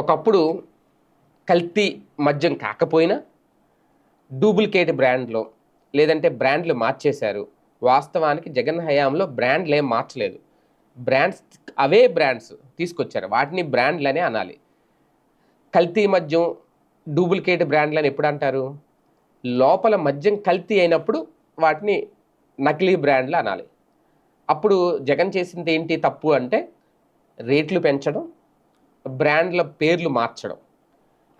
ఒకప్పుడు కల్తీ మద్యం కాకపోయినా డూప్లికేట్ బ్రాండ్లో లేదంటే బ్రాండ్లు మార్చేశారు. వాస్తవానికి జగన్ హయాంలో బ్రాండ్లు ఏం మార్చలేదు. బ్రాండ్స్ అవే బ్రాండ్స్ తీసుకొచ్చారు. వాటిని బ్రాండ్లనే అనాలి. కల్తీ మద్యం డూప్లికేట్ బ్రాండ్లని ఎప్పుడు అంటారు? లోపల మద్యం కల్తీ అయినప్పుడు వాటిని నకిలీ బ్రాండ్లు అనాలి. అప్పుడు జగన్ చేసింది ఏంటి తప్పు అంటే రేట్లు పెంచడం బ్రాండ్ల పేర్లు మార్చడం.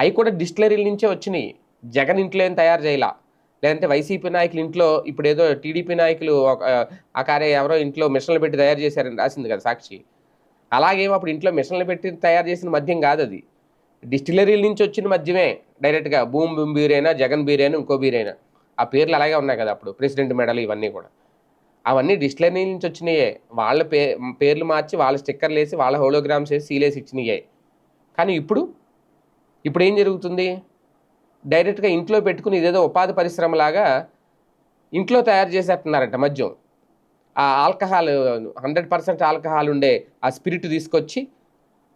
అవి కూడా డిస్టిలరీల నుంచే వచ్చినాయి. జగన్ ఇంట్లో ఏం తయారు చేయాల? లేదంటే వైసీపీ నాయకులు ఇంట్లో ఇప్పుడు ఏదో టీడీపీ నాయకులు ఒక ఆ కార్య ఎవరో ఇంట్లో మిషన్లు పెట్టి తయారు చేశారని రాసింది కదా సాక్షి. అలాగేమో అప్పుడు ఇంట్లో మిషన్లు పెట్టి తయారు చేసిన మద్యం కాదు అది. డిస్టిలరీల నుంచి వచ్చిన మద్యమే డైరెక్ట్గా భూమి భూమి బీరైనా జగన్ బీరైనా ఇంకో బీరైనా. ఆ పేర్లు అలాగే ఉన్నాయి కదా అప్పుడు ప్రెసిడెంట్ మెడల్ ఇవన్నీ కూడా. అవన్నీ డిస్టిలరీ నుంచి వచ్చినాయే. వాళ్ళ పే పేర్లు మార్చి వాళ్ళ స్టిక్కర్లు వేసి వాళ్ళ హోలోగ్రామ్స్ వేసి సీలేసి ఇచ్చినాయే. కానీ ఇప్పుడు ఇప్పుడు ఏం జరుగుతుంది? డైరెక్ట్గా ఇంట్లో పెట్టుకుని ఇదేదో ఉపాధి పరిశ్రమలాగా ఇంట్లో తయారు చేసేస్తున్నారంట మద్యం. ఆ ఆల్కహాల్ హండ్రెడ్ పర్సెంట్ ఆల్కహాల్ ఉండే ఆ స్పిరిట్ తీసుకొచ్చి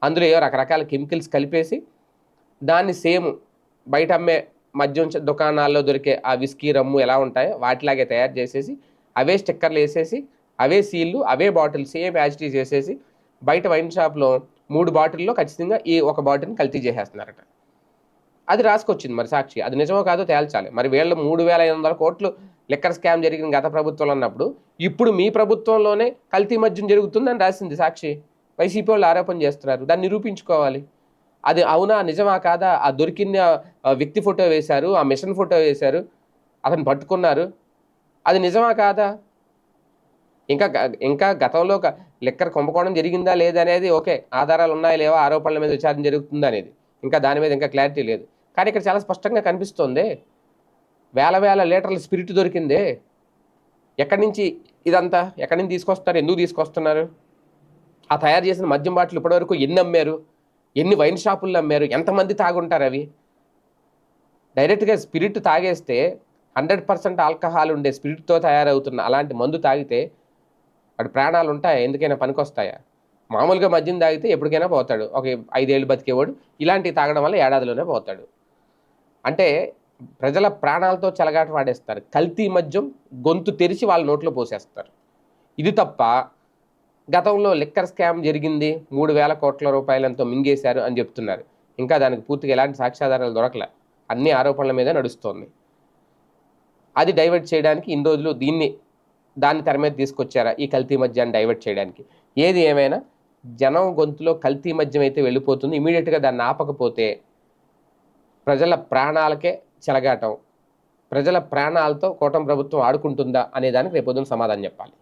అందులో ఏవో రకరకాల కెమికల్స్ కలిపేసి దాన్ని సేమ్ బయట అమ్మే మద్యం దుకాణాల్లో దొరికే ఆ విస్కీ రమ్ము ఎలా ఉంటాయో వాటిలాగే తయారు చేసేసి అవే స్టిక్కర్లు వేసేసి అవే సీళ్ళు అవే bottle same as it is వేసేసి బయట వైన్ షాప్లో మూడు బాటిల్లో ఖచ్చితంగా ఈ ఒక బాటిల్ని కల్తీ చేసేస్తున్నారట. అది రాసుకొచ్చింది మరి సాక్షి. అది నిజమో కాదో తేల్చాలి. మరి వీళ్ళు మూడు వేల ఐదు వందల కోట్లు లిక్కర్ స్కామ్ జరిగిన గత ప్రభుత్వంలో అన్నప్పుడు ఇప్పుడు మీ ప్రభుత్వంలోనే కల్తీ మద్యం జరుగుతుందని రాసింది సాక్షి. వైసీపీ వాళ్ళు ఆరోపణ చేస్తున్నారు. దాన్ని నిరూపించుకోవాలి. అది అవునా నిజమా కాదా? ఆ దొరికిన వ్యక్తి ఫోటో వేశారు ఆ మిషన్ ఫోటో వేశారు. అతను పట్టుకున్నారు. అది నిజమా కాదా? ఇంకా గ- ఇంకా గతంలో ఒక లిక్కర్ కుంభకోణం జరిగిందా లేదనేది ఓకే ఆధారాలు ఉన్నాయా లేవా ఆరోపణల మీద విచారణ జరుగుతుందా అనేది. ఇంకా దాని మీద ఇంకా క్లారిటీ లేదు. కానీ ఇక్కడ చాలా స్పష్టంగా కనిపిస్తోంది. వేల వేల లీటర్ల స్పిరిట్ దొరికిందే. ఎక్కడి నుంచి ఇదంతా? ఎక్కడి నుంచి తీసుకొస్తున్నారు? ఎందుకు తీసుకొస్తున్నారు? ఆ తయారు చేసిన మద్యం బాటిల్ ఇప్పటివరకు ఎన్ని అమ్మారు? ఎన్ని వైన్ షాపుల్లో అమ్మారు? ఎంతమంది తాగుంటారు అవి? డైరెక్ట్గా స్పిరిట్ తాగేస్తే హండ్రెడ్ పర్సెంట్ ఆల్కహాల్ ఉండే స్పిరిట్తో తయారవుతున్న అలాంటి మందు తాగితే వాడు ప్రాణాలు ఉంటాయా ఎందుకైనా పనికొస్తాయా? మామూలుగా మద్యం తాగితే ఎప్పటికైనా పోతాడు. ఒక ఐదేళ్ళు బతికేవాడు. ఇలాంటివి తాగడం వల్ల ఏడాదిలోనే పోతాడు. అంటే ప్రజల ప్రాణాలతో చెలగాట వాడేస్తారు కల్తీ మద్యం గొంతు తెరిచి వాళ్ళ నోట్లో పోసేస్తారు. ఇది తప్ప గతంలో లిక్కర్ స్కామ్ జరిగింది. మూడు వేల కోట్ల రూపాయలంతో మింగేశారు అని చెప్తున్నారు. ఇంకా దానికి పూర్తిగా ఎలాంటి సాక్ష్యాధారాలు దొరకలే. అన్ని ఆరోపణల మీద నడుస్తోంది. అది డైవర్ట్ చేయడానికి ఇన్ని రోజులు దీన్ని దాన్ని తెర మీద తీసుకొచ్చారా ఈ కల్తీ మద్యాన్ని డైవర్ట్ చేయడానికి? ఏది ఏమైనా జనం గొంతులో కల్తీ మద్యం అయితే వెళ్ళిపోతుంది ఇమీడియట్గా దాన్ని ఆపకపోతే ప్రజల ప్రాణాలకే చెలగాటం. ప్రజల ప్రాణాలతో కూటమి ప్రభుత్వం ఆడుకుంటుందా అనే దానికి రేపొద్దున సమాధానం చెప్పాలి.